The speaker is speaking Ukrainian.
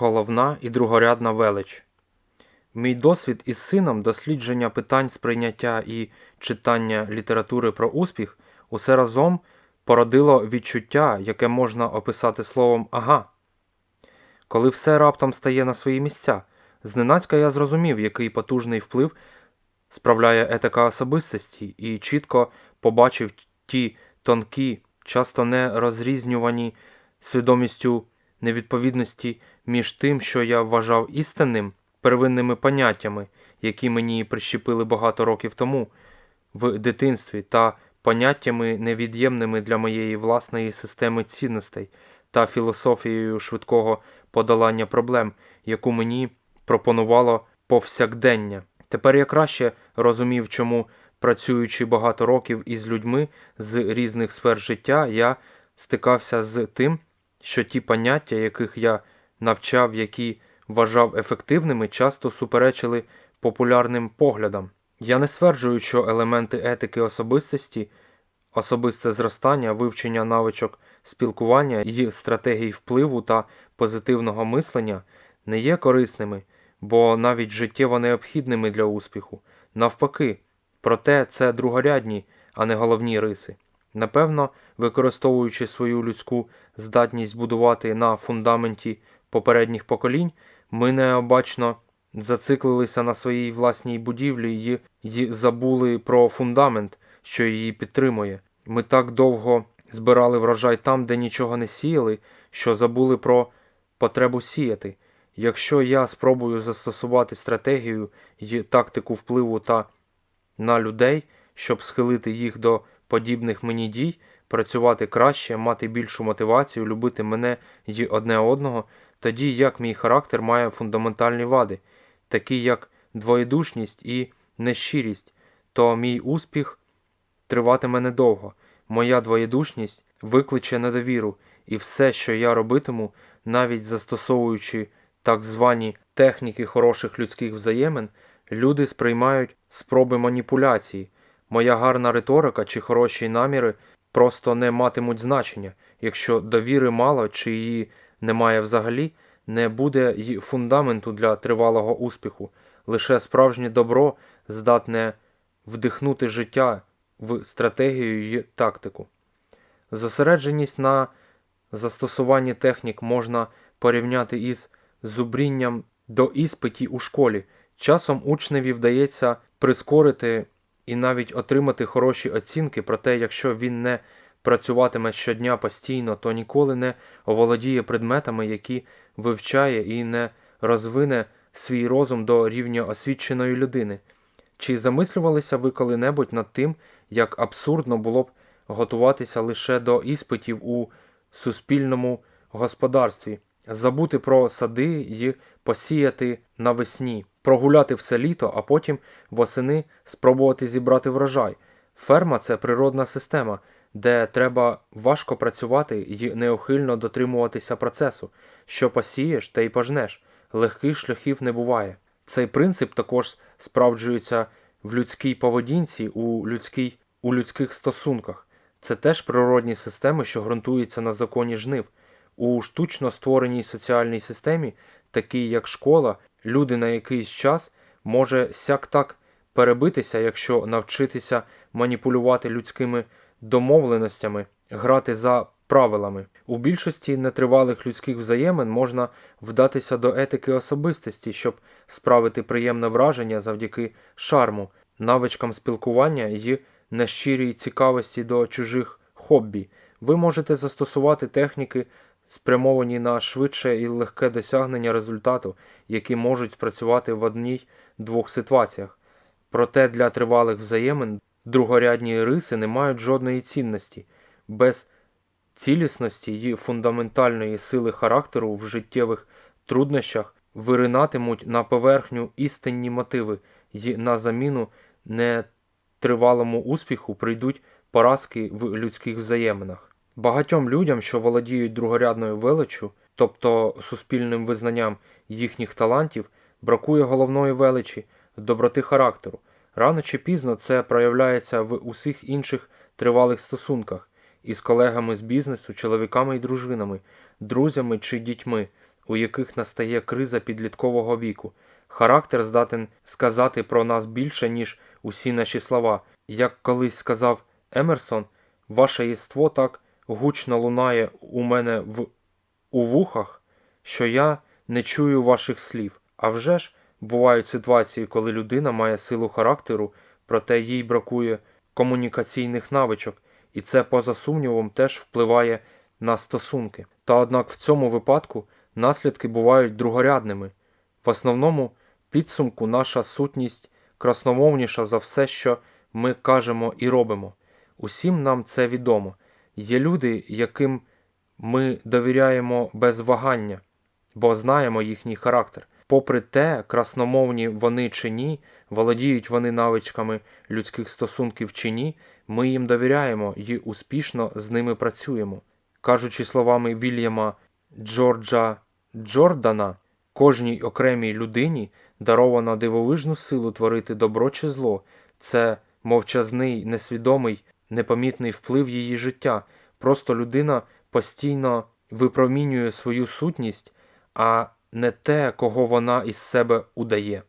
головна і другорядна велич. Мій досвід із сином дослідження питань сприйняття і читання літератури про успіх усе разом породило відчуття, яке можна описати словом ага. Коли все раптом стає на свої місця, зненацька я зрозумів, який потужний вплив справляє етика особистості, і чітко побачив ті тонкі, часто не розрізнювані свідомістю невідповідності між тим, що я вважав істинним, первинними поняттями, які мені прищепили багато років тому в дитинстві, та поняттями невід'ємними для моєї власної системи цінностей та філософією швидкого подолання проблем, яку мені пропонувало повсякдення. Тепер я краще розумів, чому, працюючи багато років із людьми з різних сфер життя, я стикався з тим, що ті поняття, яких я навчав, які вважав ефективними, часто суперечили популярним поглядам. Я не стверджую, що елементи етики особистості, особисте зростання, вивчення навичок спілкування і стратегій впливу та позитивного мислення не є корисними, бо навіть життєво необхідними для успіху. Навпаки, проте це другорядні, а не головні риси. Напевно, використовуючи свою людську здатність будувати на фундаменті попередніх поколінь, ми необачно зациклилися на своїй власній будівлі й забули про фундамент, що її підтримує. Ми так довго збирали врожай там, де нічого не сіяли, що забули про потребу сіяти. Якщо я спробую застосувати стратегію й тактику впливу та на людей, щоб схилити їх до подібних мені дій, працювати краще, мати більшу мотивацію, любити мене й одне одного, тоді як мій характер має фундаментальні вади, такі як двоєдушність і нещирість, то мій успіх триватиме недовго. Моя двоєдушність викличе недовіру, і все, що я робитиму, навіть застосовуючи так звані техніки хороших людських взаємин, люди сприймають спроби маніпуляції. Моя гарна риторика чи хороші наміри просто не матимуть значення, якщо довіри мало чи її немає взагалі, не буде й фундаменту для тривалого успіху. Лише справжнє добро здатне вдихнути життя в стратегію й тактику. Зосередженість на застосуванні технік можна порівняти із зубрінням до іспитів у школі. Часом учневі вдається прискорити і навіть отримати хороші оцінки, проте якщо він не працюватиме щодня постійно, то ніколи не оволодіє предметами, які вивчає і не розвине свій розум до рівня освіченої людини. Чи замислювалися ви коли-небудь над тим, як абсурдно було б готуватися лише до іспитів у суспільному господарстві, забути про сади й посіяти навесні, прогуляти все літо, а потім восени спробувати зібрати врожай? Ферма це природна система, де треба важко працювати і неухильно дотримуватися процесу. Що посієш, те й пожнеш. Легких шляхів не буває. Цей принцип також справджується в людській поведінці, у, людській, у людських стосунках. Це теж природні системи, що ґрунтуються на законі жнив. У штучно створеній соціальній системі, такій як школа, люди на якийсь час може сяк так перебитися, якщо навчитися маніпулювати людськими домовленостями, грати за правилами. У більшості нетривалих людських взаємин можна вдатися до етики особистості, щоб справити приємне враження завдяки шарму, навичкам спілкування і нещирій цікавості до чужих хобі. Ви можете застосувати техніки, спрямовані на швидше і легке досягнення результату, які можуть спрацювати в одній-двох ситуаціях. Проте для тривалих взаємин другорядні риси не мають жодної цінності. Без цілісності і фундаментальної сили характеру в життєвих труднощах виринатимуть на поверхню істинні мотиви, і на заміну нетривалому успіху прийдуть поразки в людських взаєминах. Багатьом людям, що володіють другорядною величчю, тобто суспільним визнанням їхніх талантів, бракує головної величі, доброти характеру. Рано чи пізно це проявляється в усіх інших тривалих стосунках із колегами з бізнесу, чоловіками і дружинами, друзями чи дітьми. у яких настає криза підліткового віку. Характер здатен сказати про нас більше, ніж усі наші слова. Як колись сказав Емерсон, ваше єство так гучно лунає у мене в у вухах, що я не чую ваших слів. А вже ж бувають ситуації, коли людина має силу характеру, проте їй бракує комунікаційних навичок, і це, поза сумнівом, теж впливає на стосунки. Та однак в цьому випадку наслідки бувають другорядними. В основному підсумку наша сутність красномовніша за все, що ми кажемо і робимо. Усім нам це відомо. Є люди, яким ми довіряємо без вагання, бо знаємо їхній характер. Попри те, красномовні вони чи ні, володіють вони навичками людських стосунків чи ні, ми їм довіряємо і успішно з ними працюємо. Кажучи словами Вільяма Джорджа Джордана, кожній окремій людині даровано дивовижну силу творити добро чи зло. Це мовчазний, несвідомий, непомітний вплив її життя. Просто людина постійно випромінює свою сутність, а не те, кого вона із себе удає.